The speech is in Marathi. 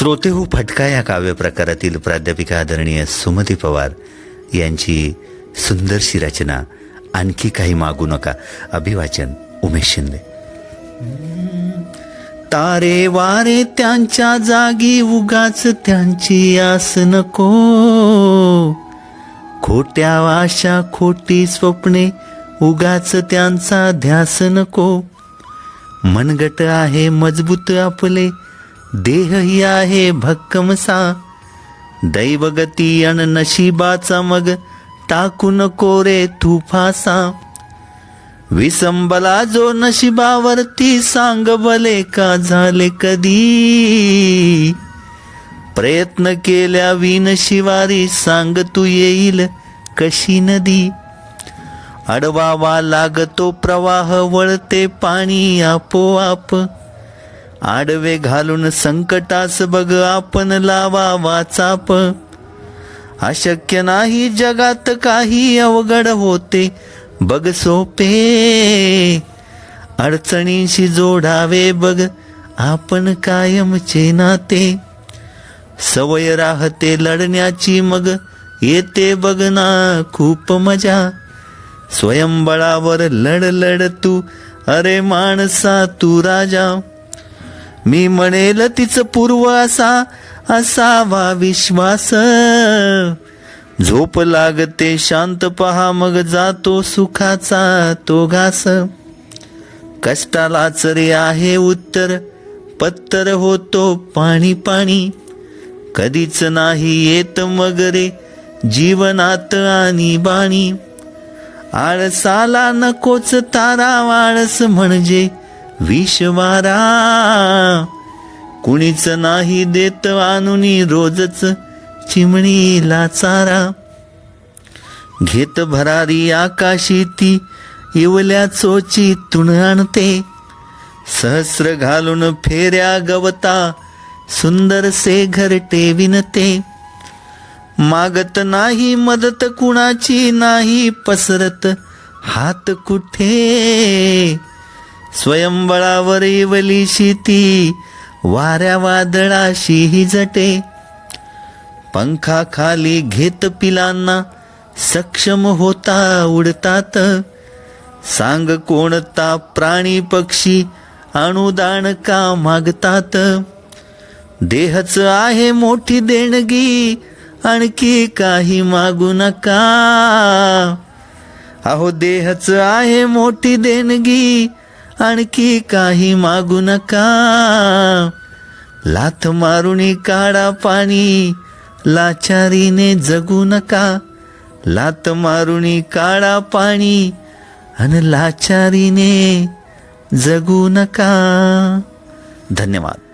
श्रोते हो फटका या काव्य प्रकारातील प्राध्यापिका आदरणीय सुमती पवार यांची सुंदरशी रचना आणखी काही मागू नका. अभिवाचन उमेश शिंदे. तारे वारे त्यांच्या जागी उगाच त्यांची आस नको. खोट्या आशा खोटी स्वप्ने उगाच त्यांचा ध्यास नको. मनगट आहे मजबूत आपले देहही आहे भक्कमसा. दैवगती अन नशिबाचा मग टाकू नको रे तू फासा विसंबला जो नशिबावरती सांग बले का झाले कधी? प्रयत्न केल्या विन शिवारी सांग तू येईल कशी नदी? अडवावा लागतो प्रवाह वळते पाणी आपोआप. आडवे घालून संकटास बघ आपण लावा वाचाप. अशक्य नाही जगात काही अवघड होते. बघ सोपे अडचणींशी जोडावे बघ आपण कायमचे नाते. सवय राहते लढण्याची मग येते बघ ना खूप मजा. स्वयंबळावर लढ लढ तू अरे माणसा तू राजा. मी म्हणेल तिचं पूर्व असा असावा विश्वास. झोप लागते शांत पहा मग जातो सुखाचा तो घास. कष्टालाच रे आहे उत्तर पत्तर होतो पाणी पाणी. कधीच नाही येत मग रे जीवनात आणि बाणी. आळसाला नकोच तारा आळस म्हणजे विषवारा कुणीच नाही देत आणूनी रोजच चिमणीला चारा. घेत भरारी आकाशी ती इवल्या चोची तुण आणते. सहस्र घालून फेऱ्या गवता सुंदर से घरटे विनते मागत नाही मदत कुणाची नाही पसरत हात कुठे? स्वयंबळावर इवलीशी शेती वाऱ्या वादळाशी ही जटे. पंखा खाली घेत पिलांना सक्षम होता उडतात. सांग कोणता प्राणी पक्षी अनुदान का मागतात? देहच आहे मोठी देणगी आणखी काही मागू नका. अहो देहच आहे मोठी देणगी आणखी काही मागू नका. लाथ मारून काढा पाणी लाचारीने जगू नका. लात मारून काढा पाणी आणि लाचारीने जगू नका. धन्यवाद.